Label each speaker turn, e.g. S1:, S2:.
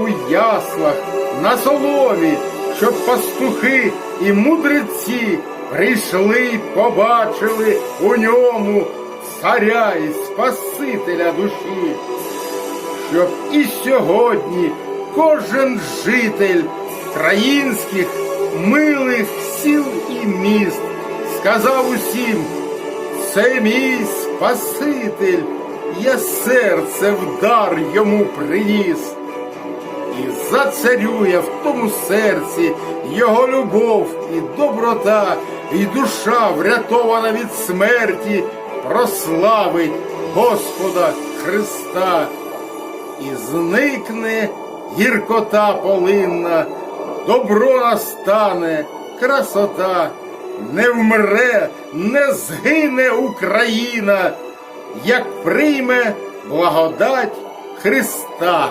S1: у яслах, на соломі, щоб пастухи і мудреці прийшли й побачили у ньому царя і Спасителя душі щоб і сьогодні кожен житель країнських милих сіл і міст сказав усім, це мій Спаситель, я серце в дар йому приніс. І зацарює в тому серці його любов і доброта, і душа, врятована від смерті, прославить Господа Христа і зникне гіркота полинна, добро настане, красота, не вмре, не згине Україна, як прийме благодать Христа.